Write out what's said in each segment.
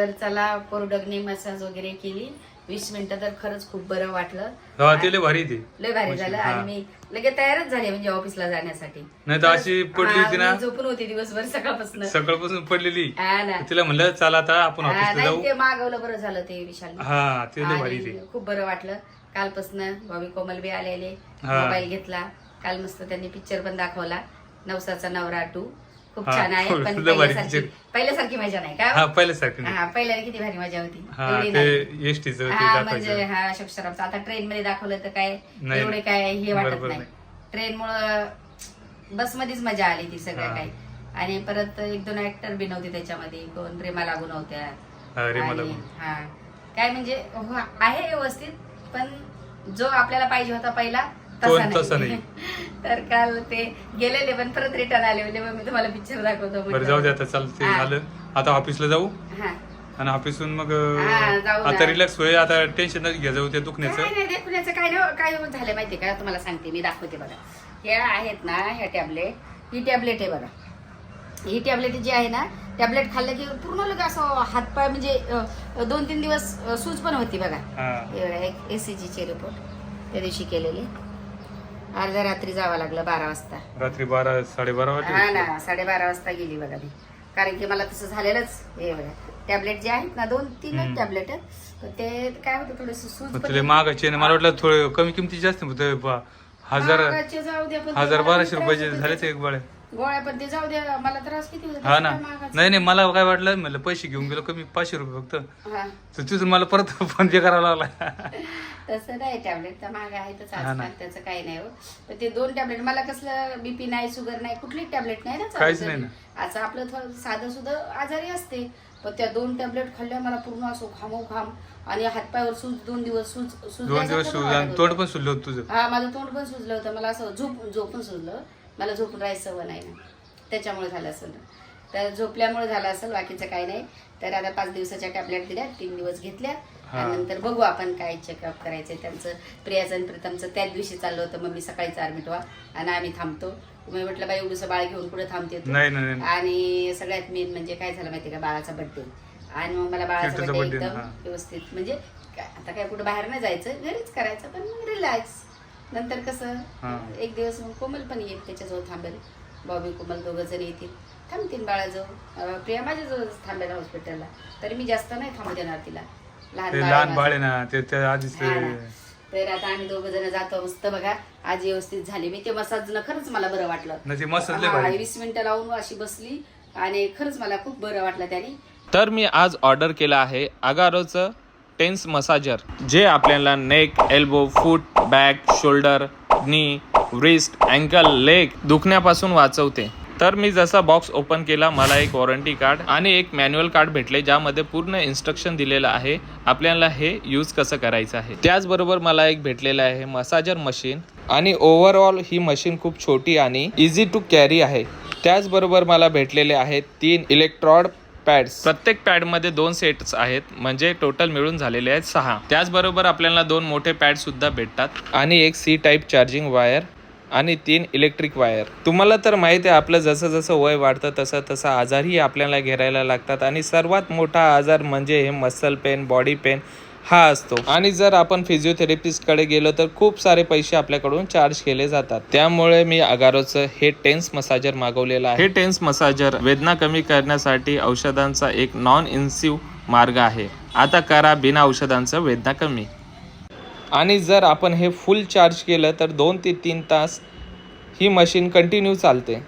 तर चला कोरडगने मसाज वगैरे केली. वीस मिनिटं तर खरंच खूप बरं वाटलं. हा ते लय भारी ते. लय भारी झालं हा. आणि मी लगेच तयारच झाले म्हणजे ऑफिसला जाण्यासाठी. नाही तर अशी पडली होती ना? मी झोपून होती दिवसभर सकाळपासून. सकाळपासून पडलेली. हा ना. तिला म्हणलं चला आता आपण हा, ऑफिसला नाही जाऊ. ते मागवलं बरं झालं ते विशाल हा ते लय भारी ते. आणि खूप बरं वाटलं. कालपासून भावी कोमल बी आलेले हा. मोबाईल घेतला. काल मस्त त्यांनी पिक्चर पण दाखवला. नवसाचा नवरा टू. खूप हा, छान आहे पण भारी पहिल्यासारखी picture. पहिल्यासारखी मजा नाही हा का पहिल्यासारखं नाही. हा पहिल्याने किती भारी मजा होती हा एवढी नाही. ते एसटीच ते हा म्हणजे दाखवायचं हा अशोक आता ट्रेन मध्ये दाखवलं तर काय नाही. एवढे काय हे वाटत बरोबर नाही. ट्रेन मुळे बस मध्येच मजा आली ती सगळ्या हा. काही आणि परत एक दोन ऍक्टर बी नव्हते त्याच्यामध्ये कोण रेमा लागू नव्हत्या हा, आणि-. हा काय म्हणजे हो, आहे व्यवस्थित पण जो आपल्याला पाहिजे होता पहिला तो तसा नाही. तर काल ते गेलेले पण परत रिटर्न आले म्हणजे मग मी तुम्हाला पिक्चर दाखवतो बरं जाऊ दे आता चाल ते. झालं. आता ऑफिसला जाऊ? हा. आणि ऑफिसून मग हा, जाऊ आता. रिलॅक्स होईल आता टेन्शन घ्या जाऊ त्या दुखण्याचं. नाही देखण्याचं काय नाही काय झालं माहितीये का? तुम्हाला सांगते मी दाखवते बघा. ह्या आहेत ना ह्या टॅबलेट ही टॅबलेट आहे बघा. ही टॅबलेट जी आहे ना टॅबलेट खाल्लं की पूर्ण लोक असं हातपाय म्हणजे अं, दोन तीन दिवस अं, सूज पण होती बघा. हा. एसीजीचे रिपोर्ट त्या दिवशी केलेले. अर्ध्या रात्री जावं लागलं बारा वाजता. रात्री बारा साडेबारा हा वाटते ना साडेबारा वाजता गेली बघा मी. कारण की मला तसं झालेलंच हे बघा. टॅबलेट जे आहेत ना दोन तीन. टॅबलेट ते काय होतं थोडस सूज मग तुला मागायचे आणि मला वाटलं थोडं कमी किमतीचे जास्त होते हजार हजार बाराशे रुपयाचे होतो झाले त्याचा. ते एक बाळे. गोळ्या पण ते जाऊ द्या मला त्रास किती होतो हा ना महागाचं. नाही नाही मला काय वाटलं म्हणलं पैसे घेऊन गेलो कमी पाचशे रुपये फक्त हा. तर तिथून मला परत फोन पे करावा लागला तसं नाही टॅबलेट तर महाग आहेतच हा ना. आजकाल त्याचं काही नाही हो पण ते दोन टॅबलेट मला कसलं बीपी नाही शुगर नाही कुठलीच टॅबलेट नाही ना चालू काहीच झाली. नाही ना. असं आपलं थोडं साधं सुद्धा आजारी असते पण त्या दोन टॅबलेट खाल्ल्या मला पूर्ण असं घामो घाम आणि हातपायावर सूज दोन दिवस सूज दोन दिवस सुजलं आणि. तोंड पण सुजलं होतं तुझं हा माझं तोंड पण सुजलं होतं मला असं झोप झोपून सुजलं मला झोपून राहायचं सवय नाही ना. त्याच्यामुळे झालं असेल. तर झोपल्यामुळे झालं असेल बाकीचं काही नाही. तर आता पाच दिवसाच्या टॅबलेट दिल्या तीन दिवस घेतल्या. हा. आणि नंतर बघू आपण काय चेकअप करायचंय त्यांचं. प्रियाचं आणि प्रीतमचं त्याच दिवशी चाललं होतं मग मी सकाळी चार मिटवा. आणि आम्ही थांबतो. मी म्हटलं बाई एवढंसं बाळ घेऊन पुढे थांबते. आणि सगळ्यात मेन म्हणजे काय झालं माहितीये का? बाळाचा बड्डे आणि मग मला बाळाचा बड्डे एकदम. व्यवस्थित. म्हणजे काय- आता काय कुठं बाहेर नाही जायचं घरीच करायचं पण मग रिलॅक्स नंतर कसं हा. एक दिवस मग कोमल पण येईल त्याच्याजवळ थांबेल. बॉबी कोमल दोघं जण येतील. थांबतील बाळाजवळ. प्रिया माझ्याजवळ थांबेल हॉस्पिटलला. तरी मी जास्त नाही थांबू देणार तिला. लहान ते बाळ लहान आहे बाळ माझं. आहे ना ते त्या आधीच. तर आता आम्ही दोघं जण जातो मस्त बघा. आज व्यवस्थित झाली. मी ते मसाज खरंच मला बरं वाटलं. वीस मिनिटं लावून अशी बसली आणि खरंच मला खूप बरं वाटलं त्याने. तर मी आज ऑर्डर केलं आहे अगारोचं टेन्स मसाजर जे आपल्याला neck elbow foot back shoulder knee wrist ankle leg दुखण्यापासून वाचवते. तर मी जसा बॉक्स ओपन केला मला एक वॉरंटी कार्ड आणि एक मॅन्युअल कार्ड भेटले ज्यामध्ये पूर्ण इन्स्ट्रक्शन दिलेलं आहे आपल्याला हे यूज कसं करायचं आहे. त्याचबरोबर मला एक भेटलेलं आहे मसाजर मशीन आणि ओव्हरऑल ही मशीन खूप छोटी आणि इझी टू कॅरी आहे. त्याचबरोबर मला भेटलेले आहेत तीन इलेक्ट्रॉड पॅड्स प्रत्येक पॅडमध्ये दोन सेट्स आहेत. म्हणजे टोटल मिळून झालेले आहेत सहा. त्याचबरोबर आपल्याला दोन मोठे पॅड सुद्धा भेटतात. आणि एक सी टाईप चार्जिंग वायर आणि तीन इलेक्ट्रिक वायर तुम्हाला तर माहिती आहे आपलं जसं जसं वय वाढतं तसं तसं आजारही आपल्याला घेरायला लागतात. आणि सर्वात मोठा आजार म्हणजे हे मसल पेन बॉडी पेन हा असतो. आणि जर आपण फिजिओथेरपिस्टकडे गेलो तर खूप सारे पैसे आपल्याकडून चार्ज केले जातात. त्यामुळे मी अगारोचं हे टेन्स मसाजर मागवलेलं आहे. हे टेन्स मसाजर वेदना कमी करण्यासाठी औषधांचा एक नॉन इन्सिव मार्ग आहे. आता करा बिना औषधांचं वेदना कमी. आणि जर आपण हे फुल चार्ज केलं तर दोन ते तीन तास ही मशीन कंटिन्यू चालते.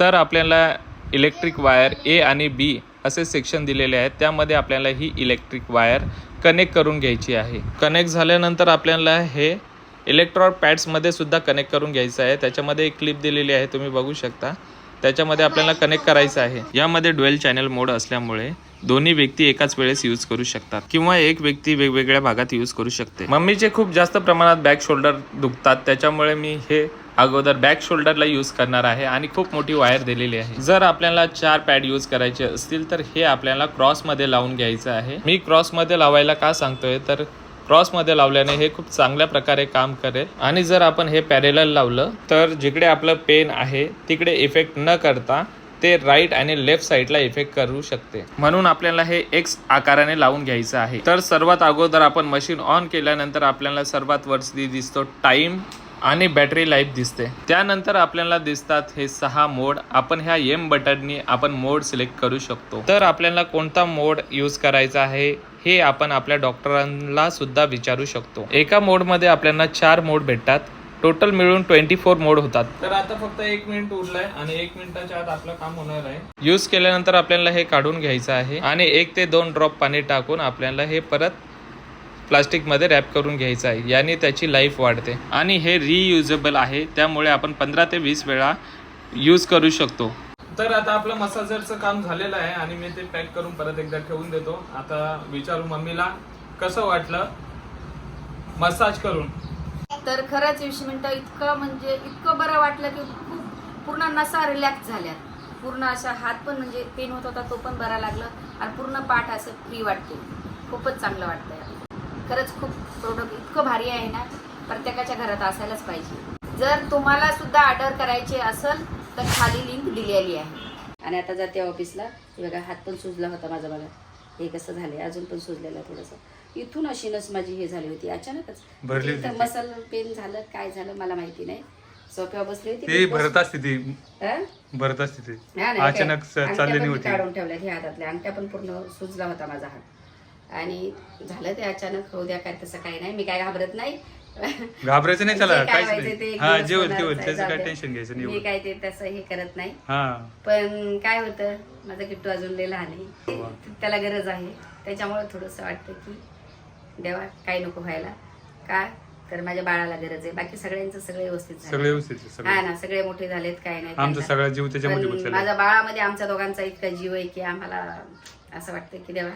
तर आपल्याला इलेक्ट्रिक वायर ए आणि बी असे सेक्शन दिलेले आहेत. त्यामध्ये आपल्याला ही इलेक्ट्रिक वायर कनेक्ट करून घ्यायची आहे. कनेक्ट झाल्यानंतर आपल्याला हे इलेक्ट्रॉड पॅड्समध्ये सुद्धा कनेक्ट करून घ्यायचं आहे. त्याच्यामध्ये एक क्लिप दिलेली आहे तुम्ही बघू शकता. त्याच्यामध्ये आपल्याला कनेक्ट करायचं आहे. यामध्ये डुएल चॅनल मोड असल्यामुळे दोन्ही व्यक्ती एकाच वेळेस यूज करू शकतात किंवा एक व्यक्ती वेगवेगळ्या भागात यूज करू शकते. मम्मीचे खूप जास्त प्रमाणात बॅक शोल्डर दुखतात. त्याच्यामुळे मी हे अगोदर बॅक शोल्डरला यूज करणार आहे आणि खूप मोठी वायर दिलेली आहे. जर आपल्याला चार पॅड यूज करायचे असतील तर हे आपल्याला क्रॉसमध्ये लावून घ्यायचं आहे. मी क्रॉसमध्ये लावायला का सांगतोय? तर क्रॉसमध्ये लावल्याने हे खूप चांगल्या प्रकारे काम करेल. आणि जर आपण हे पॅरेलल लावलं तर जिकडे आपलं पेन आहे तिकडे इफेक्ट न करता ते राईट आणि लेफ्ट साईडला इफेक्ट करू शकते. म्हणून आपल्याला हे एक्स आकाराने लावून घ्यायचं आहे. तर सर्वात अगोदर आपण मशीन ऑन केल्यानंतर आपल्याला सर्वात वरती दिसतो टाइम आणि बॅटरी लाईफ दिसते. त्यानंतर आपल्याला दिसतात हे सहा मोड आपण ह्या एम बटननी आपण मोड सिलेक्ट करू शकतो. तर आपल्याला कोणता मोड यूज करायचा आहे हे आपण आपल्या डॉक्टरांना सुद्धा विचारू शकतो. एका मोडमध्ये आपल्याला चार मोड भेटतात. टोटल मिळून ट्वेंटी फोर मोड होतात. तर आता फक्त एक मिनिट उरलाय आणि एक मिनिटाच्या आत आपलं काम होणार आहे. यूज केल्यानंतर आपल्याला हे काढून घ्यायचं आहे आणि एक ते दोन ड्रॉप पाणी टाकून आपल्याला हे परत प्लास्टिकमध्ये रॅप करून घ्यायचं आहे. याने त्याची लाईफ वाढते. आणि हे रियुजेबल आहे. त्यामुळे आपण पंधरा ते वीस वेळा यूज करू शकतो. तर आता आपलं मसाजरचं काम झालेलं आहे आणि मी ते पॅक करून परत एकदा ठेवून देतो. आता विचारू मम्मीला कसं वाटलं? मसाज करून. तर खरंच वीस मिनिटं इतकं म्हणजे इतकं बरं वाटलं की खूप पूर्ण नसा रिलॅक्स झाल्यात. पूर्ण असा हात पण म्हणजे पेन होत होता तो पण बरा लागला. आणि पूर्ण पाठ असं फ्री वाटते. खूपच चांगलं वाटतंय. खरंच खूप प्रोडक्ट इतकं भारी आहे ना प्रत्येकाच्या घरात असायलाच पाहिजे. जर तुम्हाला सुद्धा ऑर्डर करायचे असेल तर खाली लिंक दिलेली आहे. आणि आता जाते ऑफिसला हे बघा हात पण सुजला होता माझा मला हे कसं झाले अजून पण सुजलेलं आहे थोडंसं. इथून अशी नस माझी हे झाली होती. अचानकच. मसल पेन झालं काय झालं मला माहिती नाही. सोफ्यावर बसली होती. ते भरत असते ती. हा? भरत असते ती. हा ना, अचानक काढून ठेवल्या ह्या हातातल्या. अंगठ्या पण पूर्ण सुजला होता माझा हात. आणि झालं ते अचानक होऊ द्या काय तसं काही नाही. मी काय घाबरत नाही. घाबरायचं नाही जे काय व्हायचं ते नाही एक हा दिवस जे होईल ते होणारच होईल आहे, त्याचं जाऊ काय द्या. टेन्शन घ्यायचं नाही मी एवढं. काय ते तसं हे करत नाही. हा. पण काय होतं माझा किट्टू अजून लय लहान आहे. वा. त्याला गरज आहे. त्याच्यामुळे थोडंसं वाटतं की देवा काही नको व्हायला. का? तर माझ्या बाळाला गरज आहे. बाकी सगळ्यांचं सगळं व्यवस्थित झालं. सगळे व्यवस्थित आहे, हा सगळे ना सगळे मोठे झालेत काय नाही आमचा त्यांना- सगळा जीव त्याच्यामध्ये पण बसलेला आहे. माझ्या बाळामध्ये आमच्या दोघांचा इतका जीव आहे की आम्हाला असं वाटतं की देवा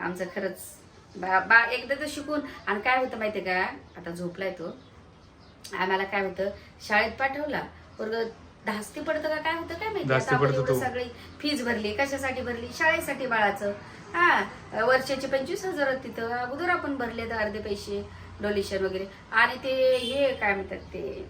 आमचं खरंच बा बा एकदा तर शिकून आणि काय होतं माहितीये का? आता झोपलाय तो. आम्हाला काय होतं? शाळेत पाठवला. वर्ग धास्ती पडतं का? काय होतं? काय माहिती. सगळी फीज भरली. कशासाठी भरली? शाळेसाठी बाळाचं. हा वर्षाचे पंचवीस हजार तिथं. अगोदर आपण भरले तर अर्धे पैसे डोनेशन वगैरे. आणि ते हे काय म्हणतात ते?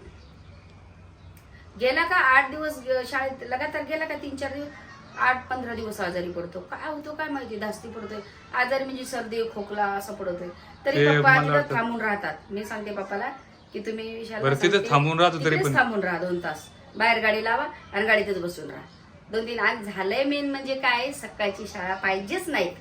गेला का आठ दिवस शाळेत? लगातार गेला का तीन चार दिवस? आठ पंधरा दिवस आजारी पडतो. काय होतो काय माहिती? धास्ती पडतोय. आजारी म्हणजे सर्दी खोकला असं पडतोय. तरी ते पप्पा मला तिथं वाटतं- थांबून राहतात. मी सांगते पप्पाला की तुम्ही विशालला बरं, तिथं सांगते, थांबून राहतो तरी तिकडेच पण. थांबून राहा दोन तास. बाहेर गाडी लावा आणि गाडीतच बसून राहा. दोन तीन आज झालंय मेन म्हणजे काय? सकाळची शाळा पाहिजेच नाहीत.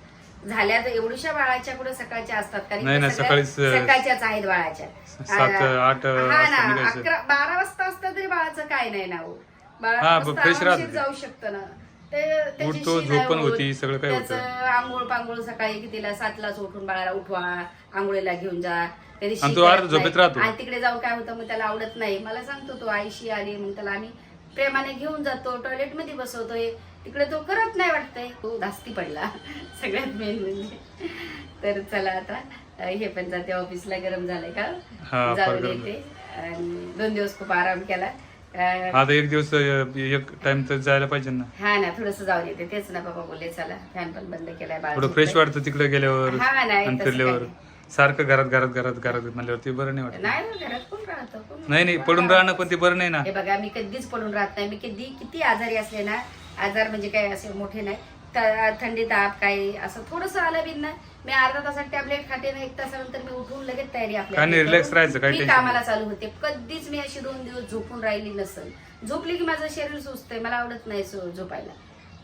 झाल्या तर एवढ्याशा बाळाच्या कुठे सकाळच्या असतात. कारण नाही ना, त्या सकाळीच, सगळ्या सकाळच्याच आहेत बाळाच्या. सात, आ- आठ हा ना निघायचं. अकरा बारा वाजता असतं तरी बाळाचं काय नाही ना हो. बाळ हा, मस्त फ्रेश राहतं आरामशीर ते. जाऊ शकतं ना. त्याची उठतो, शी झोप नाही पण होत. होती, सगळं काही होतं. आंघोळ पांघोळ सकाळी कितीला? सातलाच उठून बाळाला उठवा आंघोळीला घेऊन जा. त्याची आणि तो अर्ध करत नाही. झोपेत राहतो. आणि तिकडे जाऊन काय होतं मग त्याला आवडत नाही. मला सांगतो तो आईशी आली मग त्याला आम्ही प्रेमाने घेऊन जातो टॉयलेटमध्ये बसवतोय. तिकडे तो करत नाही वाटतंय. तो धास्ती पडला. सगळ्यात मेन म्हणजे. तर चला आता अं, हे पण जाते ऑफिसला गरम झालंय का? हा, फार जाऊन गरम येते. आणि दोन दिवस खूप आराम केला. आता एक दिवस एक टाइम तर जायला पाहिजे ना. हा ना थोडस जाऊन येते. तेच ना बाबा बोलले चला फॅन पण बंद केलाय बाळ थोडं फ्रेश. वाटतं तिकडे गेल्यावर हा, नाही, आणि तसं फिरल्यावर सारखं घरात घरात घरात घरात म्हणल्यावर ते बरं नाही वाटत. नाही ना घरात कोण राहतं? कोण नाही नाही पडून राहणं पण ते बरं नाही ना. हे बघा मी कधीच पडून राहत नाही. मी कधी किती आजारी असले ना आजार म्हणजे काय असे मोठे नाही. थंडी ताप काही असं थोडस आलं बिन ना मी अर्धा तासात टॅबलेट खाते ना एक तासानंतर मी उठून लगेच तयारी आपल्या काय नाही, relax राहायचं, काही मी कामाला चालू होते. कधीच मी अशी दोन दिवस झोपून राहिली नसेल. झोपली की माझं शरीर सुचतंय मला आवडत नाही सो- झोपायला.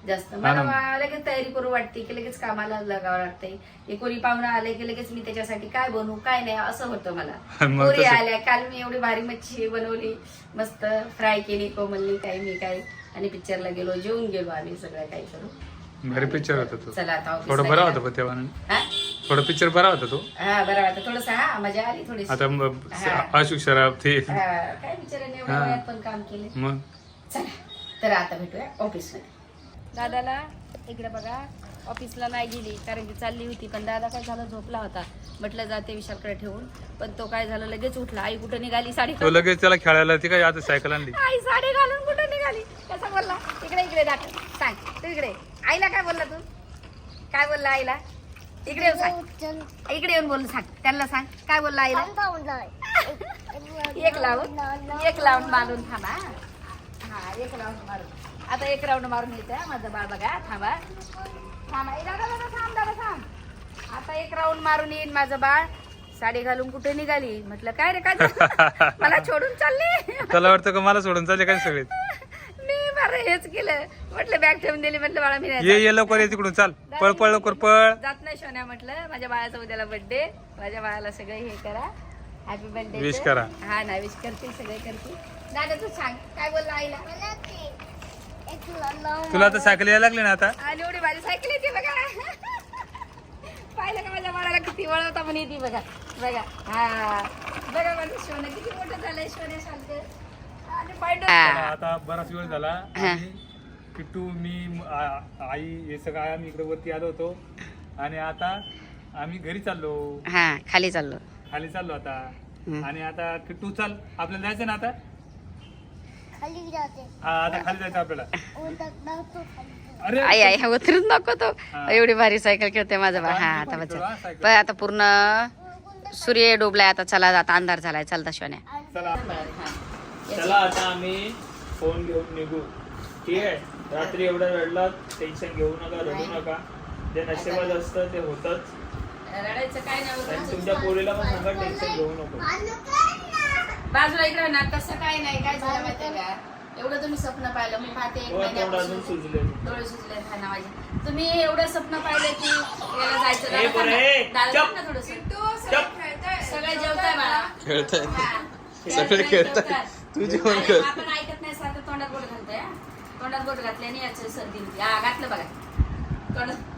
जास्त. मला ना. वा- लगेच तयारी करू वाटते की लगेच कामाला लागावं वाटतंय की कोणी पाहुणा आले की लगेच मी त्याच्यासाठी काय बनवू काय नाही असं होतं मला. मग पोरी तसं- आल्या काल मी एवढी भारी मच्छी बनवली मस्त फ्राय केली कोमलनी काय मी काय आणि पिक्चरला गेलो जेवून गेलो आम्ही सगळं काही करू भारी पिक्चर होता तो. चला आता office थोडा ला बरा गेला. होता पण तेव्हा. हा? थोडा पिक्चर बरा होता तो. हा बरं वाटतं. थोडस हा मजा आली थोडीशी. आता मग हा. अशोक शराब ते. हा, काय बिचाऱ्याने एवढ्या हा. वयात पण काम केले. मग? चला तर आता भेटूया ऑफिसमध्ये. दादाला इकडे बघा. ऑफिसला नाही गेली कारण की चालली होती पण दादा काय झालं झोपला होता. म्हटलं जाते विशालकडे ठेवून पण तो काय झालं लगेच उठला. आई कुठं निघाली? साडी तो लगेच त्याला खेळायला ती काय आता सायकल आणली. आई साडी घालून कुठं निघाली? कसा बोलला? इकडे इकडे दाखव. सांग. तू इकडे. आईला काय बोलला तू? काय बोलला आईला? इकडे येऊन सांग. इकडे येऊन बोल सांग. त्यांना सांग. काय बोलला आईला? एक लावून. एक लावून मारून थांबा. हा एक लावून मारून. आता एक राऊंड मारून येतं माझं बाळ बघा. थांबा. थांबा. ए, दादा दादा थांब दादा थांब. आता एक राऊंड मारून येईन माझं बाळ. साडी घालून कुठे निघाली? म्हटलं काय रे काय? मला सोडून चालली. त्याला वाटतं का मला सोडून चालले काय सगळे मी बरं हेच केलं. म्हटलं बॅग ठेवून दिली. म्हटलं बाळा मी नाही ये ये लवकर ये तिकडून चाल. पळ पळ लवकर पळ. जात नाही सोन्या म्हटलं. माझ्या बाळाचा उद्याला बर्थडे माझ्या बाळाला सगळं हे करा. हॅपी बर्थडे Wish करा. हा ना विश करते सगळे करते. दादा तू सांग. काय बोलला आईला? तुला आता सायकल यायला लागली ना आता? आणि एवढी भारी सायकल येते बघा. पाहिलं का माझ्या किती वळवता पण येते बघा. बघा. हा. बघा माझं सोनं किती मोठं झालंय सोन्यासारखं आणि पाहिजे आता बराच वेळ झाला. आणि किट्टू मी म- आ- आई हे सगळं आम्ही इकडे वरती आलो होतो. आणि आता आम्ही घरी चाललो. हा खाली चाललो. खाली चाललो आता. हम्म. आणि आता किट्टू चाल. आपल्याला जायचं ना आता? खाली जाते. हा आता खाली जायचं आपल्याला. अरे आई आई हा उतरून नको तो. एवढी भारी सायकल खेळते माझा बा. हा आता बच्चा पण आता पूर्ण सूर्य डोबलाय आता चला आता अंधार झालाय. चालता शोन्या चला. चला आता आम्ही फोन घेऊन निघू. ठीक आहे? रात्री एवढा रडला टेन्शन घेऊ नका रडू नका. जे नशिबात असतं ते होतच. रडायचं काय आणि नाही तुमच्या पोरीला पण सांगा टेन्शन घेऊ नको. बाजूला इकडे ना तसं काय नाही काय झालं माहितीये का? एवढं तुम्ही स्वप्न पाहिलं. मी पाहते एक महिन्यापासून. डोळे खाना माझे तुम्ही एवढं स्वप्न पाहिलं की याला जायचं? दादा दादा ना थोडंसं. सगळे जेवताय बाळा. खेळताय. हा. सगळे खेळताय. तू जेवण कर. आपण ऐकत नाही सारखं तोंडात बोट घालतोय हा. तोंडात बोट घातल्याने याची सर्दी होती. हा घातलं बघा. तोंडात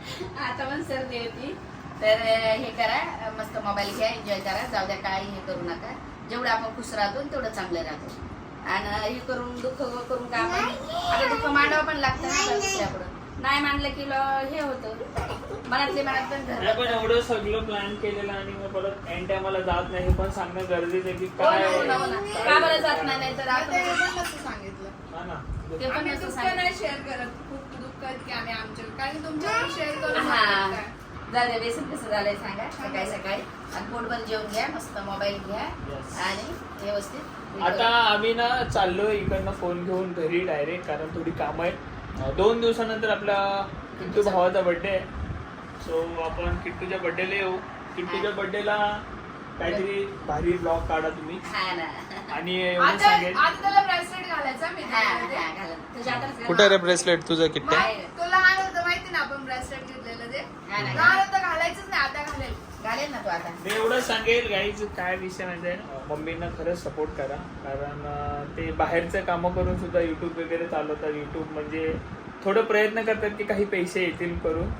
आता पण सर्दी होती. तर हे करा मस्त मोबाईल घ्या एन्जॉय करा. जाऊ द्या काही हे करू नका. जेवढं आपण खुश राहतो तेवढं चांगलं राहतो. आणि हे करून दुःख करून का आपण आता दुःख मांडावं पण लागतं ना दुसऱ्याकडं नाही. मांडलं की हे होतं. मनातले मनात पण एवढं सगळं प्लॅन केलेलं आणि मग परत एंड टायमाला जात नाही हे पण सांगणं गरजेचं आहे की हो काय हो हो. का बरं जात नाही तर आपण सांगितलं. हा ना. ते पण. नाही शेअर करत. खूप दुःख की आम्ही आमच्या कारण तुमच्यावर शेअर करू द्या बेसन कसं झालंय सांगा. सकाळी सकाळी. आणि पोटभर जेवून घ्या मस्त मोबाईल घ्या. Yes. आणि व्यवस्थित आता आम्ही ना चाललोय इकडनं फोन घेऊन घरी डायरेक्ट कारण थोडी कामं आहेत. अं, दोन दिवसानंतर आपला किट्टू भावाचा बर्थडे आहे. सो आपण किट्टूच्या बर्थडेला येऊ. किट्टूच्या बर्थडेला काहीतरी भारी ब्लॉग काढा तुम्ही. हा ना. आणि एवढं आता सांगेल आता त्याला ब्रेसलेट घालायचा मी हा, त्यामध्ये. हा, घाला. तुझ्या हातात घाला. कुठे रे ब्रेसलेट तुझं किट्टे बाहेर. तो लहान होता माहिती ना आपण ब्रेसलेट घेतलेलं ते ना, लहान होतं घालायचंच नाही आता घालेल. घालेल ना तू आता. मी एवढं सांगेल गाईज काय विषय म्हणजे? मम्मींना खरंच सपोर्ट करा. कारण अं, ते बाहेरचं कामं करून सुद्धा युट्यूब वगैरे चालवतात. युट्यूब म्हणजे थोडं प्रयत्न करतात की काही पैसे येतील करून.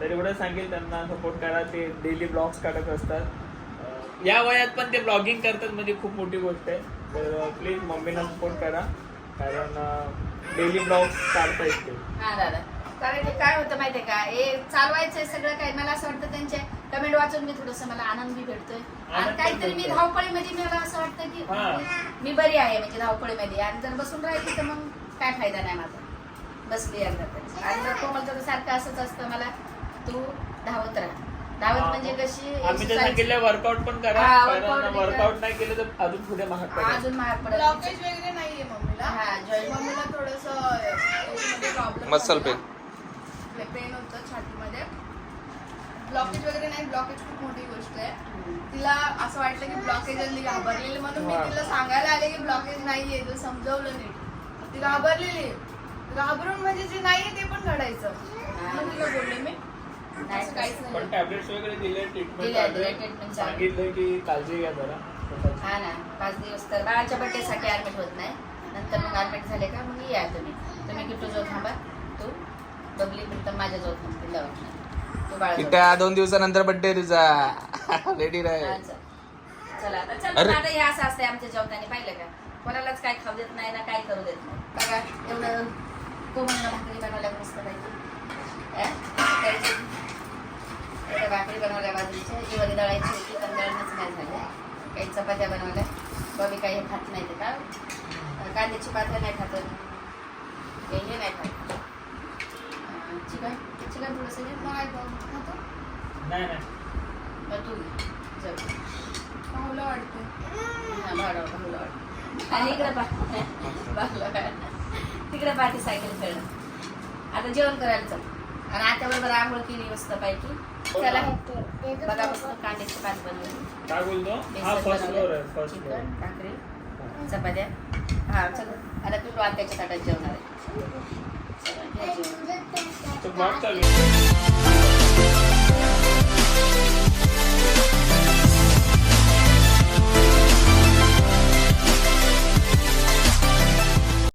तर एवढं सांगेल त्यांना सपोर्ट करा. ते डेली ब्लॉग्स काढत असतात. अं, या वयात पण ते ब्लॉगिंग करतात म्हणजे खूप मोठी गोष्ट आहे. तर प्लीज मम्मीला सपोर्ट करा. कारण डेली ब्लॉग्स काढता येते हा दादा. कारण की काय होतं माहितीये का? हे चालवायचंय सगळं काय मला असं वाटतं त्यांचे कमेंट वाचून मी थोडस मला आनंद बी भेटतोय. आणि काहीतरी मी. धावपळीमध्ये मला असं वाटतं की हा. मी बरी आहे म्हणजे धावपळीमध्ये. आणि जर बसून राहिली तर मग काय फायदा नाही माझा. बसली अर्धा तरी. आणि जर कोमलचं सारखं असंच असतं मला तू धावत राहा. धावत म्हणजे कशी आम्ही तर exercise. सांगितलं वर्कआउट पण करा. हा, कारण. वर्कआउट नाही केलं तर अजून पुढे महाग पडेल. अजून महाग पडेल. ब्लॉकेज वगैरे नाहीये मम्मीला. हा, joint. मम्मीला थोडस प्रॉब्लेम Muscle pain. पेन होतं छातीमध्ये. ब्लॉकेज वगैरे नाही ब्लॉकेज खूप मोठी गोष्ट आहे. तिला असं वाटलं की ब्लॉकेज आली घाबरलेली. म्हणून मी हा. तिला सांगायला आले की ब्लॉकेज नाहीये तू समजवलं नीट. ती घाबरलेली घाबरून म्हणजे जे नाहीये ते पण घडायचं. मग तिला बोलले मी. नाही, असं काहीच पण नाही टॅब्लेट्स वगैरे दिले ट्रीटमेंट. सांगितलं की काळजी घ्या जरा. हा ना पाच दिवस तर बाळाच्या बर्थडे साठी ऍडमिट होत नाही. नंतर मग ऍडमिट झाले का मग या तुम्ही. तुम्ही किट्टू जो थांबा? तू बबली प्रीतम माझ्या दवाखान्यात तू बाळा दोन दिवसानंतर बड्डे तुझा. रेडी राह चला. आता चल अरे. आता हे असं असतंय आमच्या जेवताने पाहिलं का? कोणालाच काय खाऊ देत नाही ना काय करू देत नाही. बघा एवढं भाकरी बनवल्या मस्त पाहिजे एवढ्या भाकरी बनवल्या बाजरीच्या दळायची होती पण दळणच नाही झालं. काही चपात्या बनवल्या. बबी काही हे खात नाही ते का? कांद्याची पात्र नाही खात. हे हे नाही खात. चिकन चिकन थोडंसं घे. नाही गं, खातो? नाही नाही. मग तू वाटतं हा, भाडं, भाडं. आणि इकडे. तिकडे पाठी सायकल खेळणं. आता जेवण करायला चल. आणि आता बरोबर आंघोळ केली मस्त पैकी चला. बघा मस्त कांद्याची पात बनवली. काय बोलतो? हा फर्स्ट चिकन भाकरी चपात्या. हा चल. आता तू आत्याच्या ताटात जेवणार आहे. तर